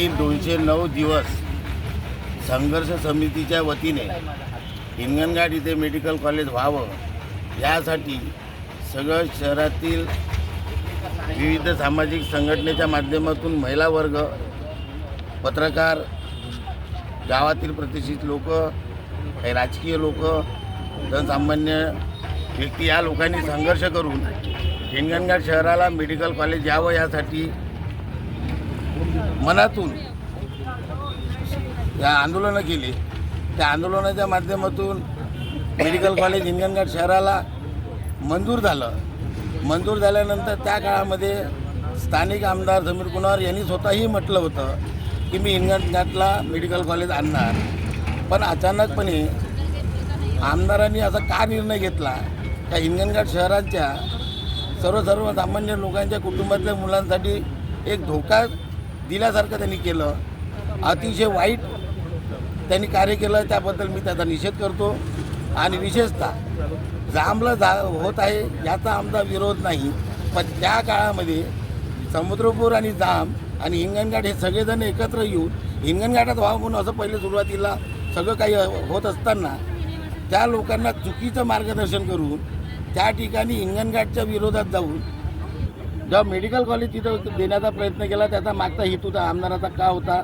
मागील दोनशे नऊ दिवस संघर्ष समितीच्या वतीने हिंगणघाट इथे मेडिकल कॉलेज व्हावं यासाठी सगळं शहरातील विविध सामाजिक संघटनेच्या माध्यमातून महिला वर्ग पत्रकार गावातील प्रतिष्ठित लोक काही राजकीय लोक जनसामान्य व्यक्ती या लोकांनी संघर्ष करून हिंगणघाट शहराला मेडिकल कॉलेज यावं यासाठी मनातून या आंदोलनं केली. त्या आंदोलनाच्या माध्यमातून मेडिकल कॉलेज हिंगणघाट शहराला मंजूर झालं. मंजूर झाल्यानंतर त्या काळामध्ये स्थानिक आमदार समीर कुमार यांनी स्वतःही म्हटलं होतं की मी हिंगणघाटला मेडिकल कॉलेज आणणार. पण अचानकपणे आमदारांनी असा का निर्णय घेतला? त्या हिंगणघाट शहराच्या सर्व लोकांच्या कुटुंबातल्या मुलांसाठी एक धोका दिल्यासारखं त्यांनी केलं. अतिशय वाईट त्यांनी कार्य केलं. त्याबद्दल मी त्याचा निषेध करतो. आणि विशेषतः जांभलं जा होत आहे याचा आमचा विरोध नाही. पण त्या काळामध्ये समुद्रपूर आणि जांब आणि हिंगणघाट हे सगळेजण एकत्र येऊन हिंगणघाटात व्हावं म्हणून असं पहिले सुरुवातीला सगळं काही होत असताना त्या लोकांना चुकीचं मार्गदर्शन करून त्या ठिकाणी हिंगणघाटच्या विरोधात जाऊन जेव्हा मेडिकल कॉलेज तिथं देण्याचा प्रयत्न केला त्याचा मागचा हेतू त्या आमदाराचा का होता?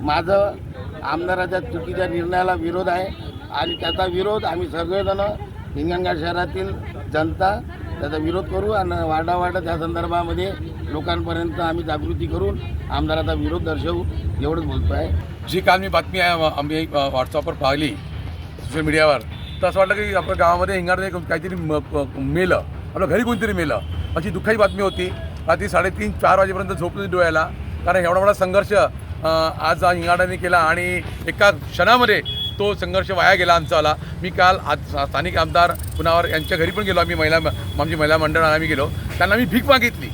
माझं आमदाराच्या चुकीच्या निर्णयाला विरोध आहे आणि त्याचा विरोध आम्ही सगळेजणं हिंगणघाट शहरातील जनता त्याचा विरोध करू आणि वाडावाडा त्या संदर्भामध्ये लोकांपर्यंत आम्ही जागृती करून आमदाराचा विरोध दर्शवू एवढंच बोलतो आहे. जी काल मी बातमी आहे आम्ही व्हॉट्सअपवर पाहिली सोशल मीडियावर तर असं वाटलं की आपल्या गावामध्ये हिंगारमध्ये काहीतरी म- मेलं. आपलं घरी कोणीतरी मेलं. अशी दुःखाची बातमी होती. रात्री साडेतीन चार वाजेपर्यंत झोपली डोळ्याला. कारण एवढा मोठा संघर्ष आज हिंगाडाने केला आणि एका क्षणामध्ये तो संघर्ष वाया गेला आमचावाला मी काल आज स्थानिक आमदार पुनावर यांच्या घरी पण गेलो. आम्ही महिला आमची महिला मंडळ आम्ही गेलो. त्यांना मी भीक मागितली.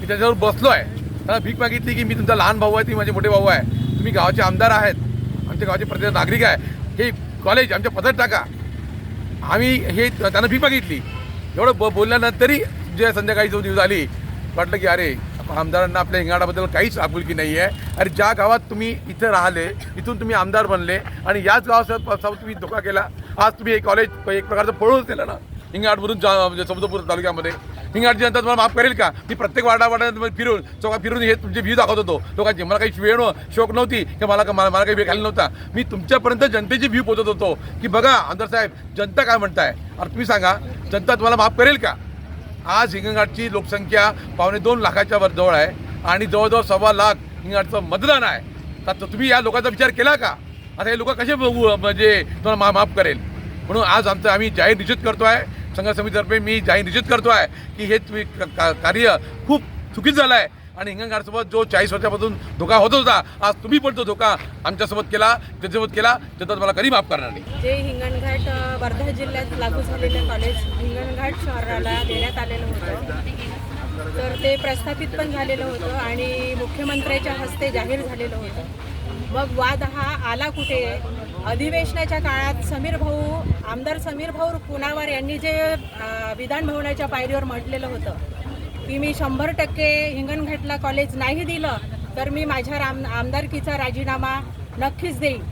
मी त्याच्यावर बसलो आहे. त्यांना भीक मागितली की मी तुमचा लहान भाऊ आहे ती माझे मोठे भाऊ आहे. तुम्ही गावाचे आमदार आहेत. आमच्या गावाचे प्रत्येक नागरिक आहे. हे कॉलेज आमच्या पदर टाका. आम्ही हे त्यांना भीक मागितली. एवढं ब बोलल्यानंतरही जे संध्याकाळी जो दिवस आली वाटलं की अरे आमदारांना आपल्या हिंगाडाबद्दल काहीच आपुलकी नाही आहे अरे ज्या गावात तुम्ही इथं राहिले इथून तुम्ही आमदार बनले आणि याच गावासह तुम्ही धोका केला आज तुम्ही एक कॉलेज एक प्रकारचं पळून केलं ना. हिंगाडमधून जा म्हणजे समुद्रपूर तालुक्यामध्ये. हिंगाडची जनता तुम्हाला माफ करेल का? मी प्रत्येक वाडा फिरून चौका फिरून हे तुमचे व्ह्यू दाखवत होतो. लोकांची मला काही वेळ शोक नव्हती की मला मला मला काही वेळ घालला नव्हता. मी तुमच्यापर्यंत जनतेची व्ह्यू पोहोचत होतो. की बघा आमदार साहेब जनता काय म्हणताय? अरे तुम्ही सांगा जनता तुम्हाला माफ करेल का? आज हिंगणघाटची लोकसंख्या पावणे दोन लाखाच्या वर जवळ आहे आणि जवळजवळ सव्वा लाख हिंगणघाटचं मतदान आहे. तर तुम्ही या लोकांचा विचार केला का? आता हे लोक कसे बघू म्हणजे तुम्हाला मा माफ करेल. म्हणून आज आमचं आम्ही जाहीर निश्चित करतो आहे संघ समितीतर्फे मी जाहीर निश्चित करतो आहे की हे तुम्ही क- का- कार्य खूप चुकीचं झालं आहे आणि हिंगणघाटसोबत जो चाळीस वर्षापासून धोका होत होता आज तुम्ही पण तो धोका आमच्यासोबत केला त्याच्यासोबत केला त्याचा तुम्हाला कधी माफ करणार नाही. जे हिंगणघाट वर्धा जिल्ह्यात लागू झालेलं कॉलेज हिंगणघाट शहराला देण्यात आलेलं होतं. तर ते प्रस्थापित पण झालेलं होतं आणि मुख्यमंत्र्याच्या हस्ते जाहीर झालेलं होतं. मग वाद हा आला कुठे? अधिवेशनाच्या काळात समीर भाऊ आमदार समीर भाऊ कुणावर यांनी जे विधान भवनाच्या पायरीवर म्हटलेलं होतं की मी शंभर टक्के हिंगणघाटला कॉलेज नाही दिलं तर मी माझ्या राम आमदारकीचा राजीनामा नक्कीच देईन.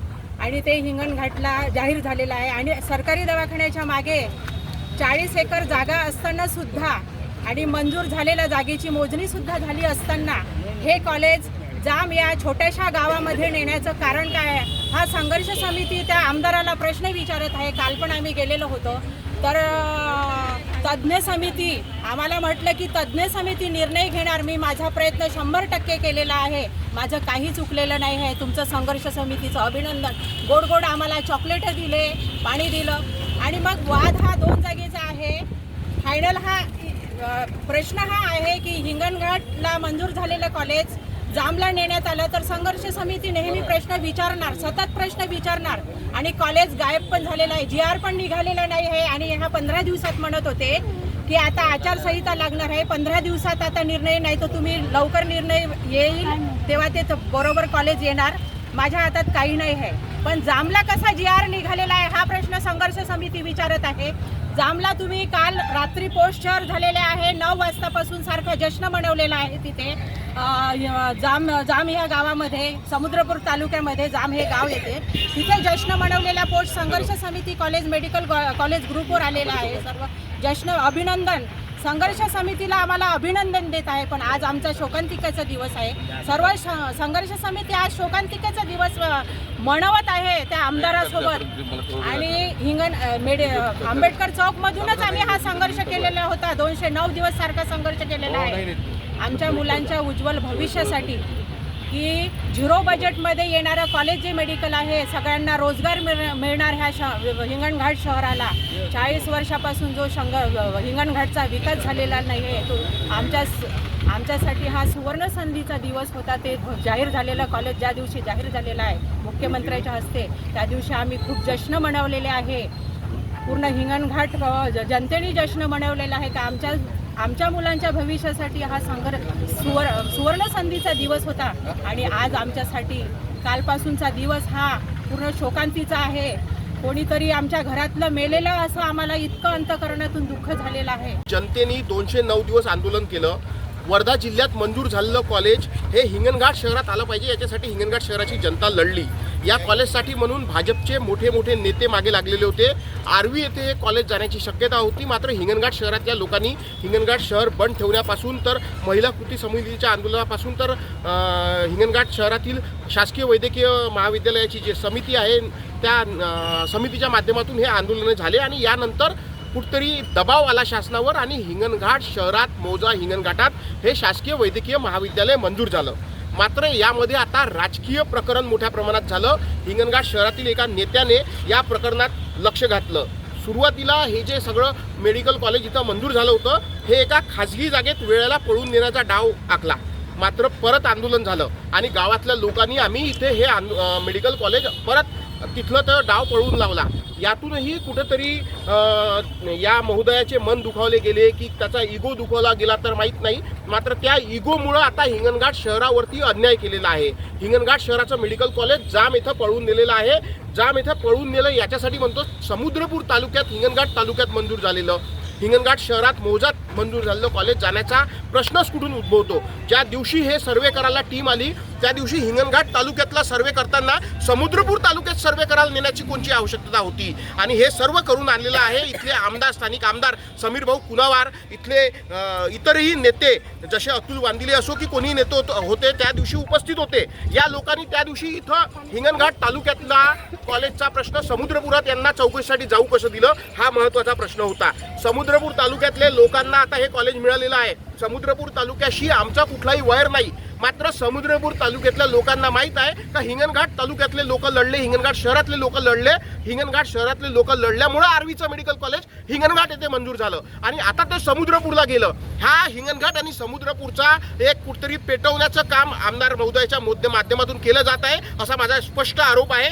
आणि ते हिंगणघाटला जाहीर झालेलं आहे. आणि सरकारी दवाखान्याच्या मागे चाळीस एकर जागा असताना सुद्धा आणि मंजूर झालेल्या जागेची मोजणी सुद्धा झाली असताना हे कॉलेज जाम या छोट्याशा गावामध्ये नेण्याचं कारण काय आहे? हा संघर्ष समिती त्या आमदाराला प्रश्न विचारत आहे. काल पण आम्ही गेलेलो होतो. तर तज्ज्ञ समिती आम्हाला म्हटलं की तज्ज्ञ समिती निर्णय घेणार. मी माझा प्रयत्न शंभर टक्के केलेला आहे. माझं काही चुकलेलं नाही आहे. तुमचं संघर्ष समितीचं अभिनंदन. गोड गोड आम्हाला चॉकलेट दिले पाणी दिलं. आणि मग वाद हा दोन जागेचा आहे. फायनल हा प्रश्न हा आहे की हिंगणघाटला मंजूर झालेलं कॉलेज जामला नेण्यात आलं तर संघर्ष समिती नेहमी प्रश्न विचारणार सतत प्रश्न विचारणार. आणि कॉलेज गायब पण झालेलं आहे. जी आर पण निघालेला नाही आहे. आणि ह्या पंधरा दिवसात म्हणत होते की आता आचारसंहिता लागणार आहे. पंधरा दिवसात आता निर्णय नाही तर तुम्ही लवकर निर्णय येईल तेव्हा ते बरोबर कॉलेज येणार. माझ्या हातात काही नाही आहे. पण जामला कसा जी आर निघालेला आहे हा प्रश्न संघर्ष समिती विचारत आहे. जामला तुम्ही काल रात्री पोस्ट शहर झालेले आहे. नऊ वाजतापासून सारखं जश्न मनवलेला आहे तिथे. जाम जाम ह्या गावामध्ये समुद्रपूर तालुक्यामध्ये जाम हे गाव येते. तिथे जश्न मनवलेल्या पोस्ट संघर्ष समिती कॉलेज मेडिकल कॉलेज ग्रुपवर आलेला आहे. सर्व जश्न अभिनंदन. संघर्ष समितीला आम्हाला अभिनंदन देत आहे पण आज आमचा शोकांतिकेचा दिवस आहे. सर्व श- संघर्ष समिती आज शोकांतिकेचा दिवस मनवत आहे त्या आमदारासोबत. आणि हिंगण मेडे आंबेडकर चौकमधूनच आम्ही हा संघर्ष केलेला होता. दोनशे नऊ दिवस सारखा संघर्ष केलेला आहे. आमच्या मुलांच्या उज्ज्वल भविष्यासाठी की झिरो बजेटमध्ये येणारं कॉलेज जे मेडिकल आहे सगळ्यांना रोजगार मिळ- मिळणार ह्या श हिंगणघाट शहराला. चाळीस वर्षापासून जो शंग हिंगणघाटचा विकास झालेला नाही आहे तो आमच्या आमच्यासाठी हा सुवर्ण संधीचा दिवस होता. ते जाहीर झालेलं कॉलेज ज्या दिवशी जाहीर झालेलं आहे मुख्यमंत्र्याच्या हस्ते त्या दिवशी आम्ही खूप जश्न मनवलेले आहे. पूर्ण हिंगणघाट ज- जनतेने जश्न मनवलेला आहे. का आमच्या आमच्या मुलांच्या भविष्यासाठी हा संघर सुवर सुवर्ण संधीचा दिवस होता. आणि आज आमच्यासाठी कालपासूनचा दिवस हा पूर्ण शोकांतीचा आहे. कोणीतरी आमच्या घरातलं मेलेलं असं आम्हाला इतकं अंतकरणातून दुःख झालेलं आहे. जनतेने दोनशे नऊ दिवस आंदोलन केलं. वर्धा जिल्ह्यात मंजूर झालेलं कॉलेज हे हिंगणघाट शहरात आलं पाहिजे. याच्यासाठी हिंगणघाट शहराची जनता लढली. या कॉलेजसाठी म्हणून भाजपचे मोठे मोठे नेते मागे लागलेले होते. आर्वी येथे हे कॉलेज जाण्याची शक्यता होती मात्र हिंगणघाट शहरातल्या लोकांनी हिंगणघाट शहर बंद ठेवण्यापासून तर महिला कृती समितीच्या आंदोलनापासून तर हिंगणघाट शहरातील शासकीय वैद्यकीय महाविद्यालयाची जी समिती आहे त्या समितीच्या माध्यमातून हे आंदोलन झाले आणि यानंतर कुठतरी दबाव आला शासनावर आणि हिंगणघाट शहरात मोजा हिंगणघाटात हे शासकीय वैद्यकीय महाविद्यालय मंजूर झालं. मात्र यामध्ये आता राजकीय प्रकरण मोठ्या प्रमाणात झालं. हिंगणघाट शहरातील एका नेत्याने या प्रकरणात लक्ष घातलं. सुरुवातीला हे जे सगळं मेडिकल कॉलेज इथं मंजूर झालं होतं हे एका खाजगी जागेत वेळेला पळून नेण्याचा डाव आखला. मात्र परत आंदोलन झालं आणि गावातल्या लोकांनी आम्ही इथे हे आंदो- मेडिकल कॉलेज परत तिथलं तर डाव पळवून लावला. यातूनही कुठंतरी या महोदयाचे मन दुखावले गेले की त्याचा इगो दुखावला गेला तर माहीत नाही. मात्र त्या इगोमुळं आता हिंगणघाट शहरावरती अन्याय केलेला आहे. हिंगणघाट शहराचं मेडिकल कॉलेज जाम इथं पळवून नेलेलं आहे. जाम इथं पळवून नेलं याच्यासाठी म्हणतो समुद्रपूर तालुक्यात हिंगणघाट तालुक्यात मंजूर झालेलं. हिंगणघाट शहरात मोजात मंजूर झालेलं कॉलेज जाण्याचा प्रश्नच कुठून उद्भवतो? ज्या दिवशी हे सर्वे करायला टीम आली त्या दिवशी हिंगणघाट तालुक्यातला सर्वे करताना समुद्रपूर तालुक्यात सर्वे करायला नेण्याची कोणची आवश्यकता होती? आणि हे सर्व करून आणलेलं आहे इथले आमदार स्थानिक आमदार समीर भाऊ कुनावार इथले इतरही नेते जसे अतुल वांदिले असो की कोणी नेते होते त्या दिवशी उपस्थित होते. या लोकांनी त्या दिवशी इथं हिंगणघाट तालुक्यातला कॉलेजचा प्रश्न समुद्रपुरात यांना चौकशीसाठी जाऊ कसं दिलं हा महत्त्वाचा प्रश्न होता. समुद्रपूर तालुक्यातले लोकांना आता हे कॉलेज मिळालेलं आहे. समुद्रपूर तालुक्याशी आमचा कुठलाही वैर नाही. मात्र समुद्रपूर तालुक्यातल्या लोकांना माहीत आहे का हिंगणघाट तालुक्यातले लोक लढले हिंगणघाट शहरातले लोक लढले हिंगणघाट शहरातले लोक लढल्यामुळं आर्वीचं मेडिकल कॉलेज हिंगणघाट येथे मंजूर झालं. आणि आता ते समुद्रपूरला गेलं. हा हिंगणघाट आणि समुद्रपूरचा एक कुठतरी पेटवण्याचं काम आमदार महोदयाच्या माध्यमातून केलं जात आहे असा माझा स्पष्ट आरोप आहे.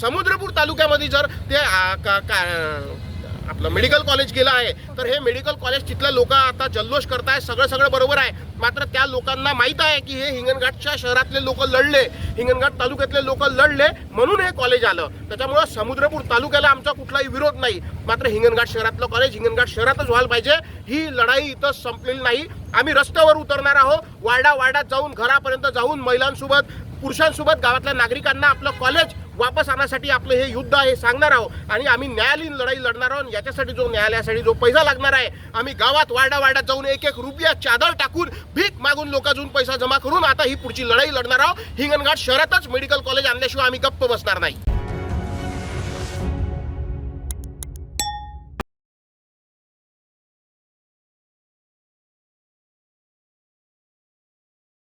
समुद्रपूर तालुक्यामध्ये जर ते आ, का- का- आपलं मेडिकल कॉलेज गेलं आहे. तर हे मेडिकल कॉलेज तिथले लोक आता जल्लोष करताय सगळं सगळं बरोबर आहे. मात्र त्या लोकांना माहीत आहे की हे हिंगणघाटच्या शहरातले लोक लढले हिंगणघाट तालुक्यातले लोक लढले म्हणून हे कॉलेज आलं. त्याच्यामुळं समुद्रपूर तालुक्याला आमचा कुठलाही विरोध नाही. मात्र हिंगणघाट शहरातलं कॉलेज हिंगणघाट शहरातच व्हायला पाहिजे. ही लढाई इथं संपलेली नाही. आम्ही रस्त्यावर उतरणार आहोत. वार्डा वार्डात जाऊन घरापर्यंत जाऊन महिलांसोबत पुरुषांसोबत गावातल्या नागरिकांना आपलं कॉलेज वापस आणण्यासाठी आपलं हे युद्ध आहे सांगणार आहोत. आणि आम्ही न्यायालयीन लढाई लढणार आहोत. याच्यासाठी जो न्यायालयासाठी जो पैसा लागणार आहे आम्ही गावात वार्डा वार्डात जाऊन एक एक रुपया चादर टाकून भीक मागून लोकांजून पैसा जमा करून आता ही पुढची लढाई लढणार आहोत. हिंगणघाट शहरातच मेडिकल कॉलेज आणल्याशिवाय आम्ही गप्प बसणार नाही.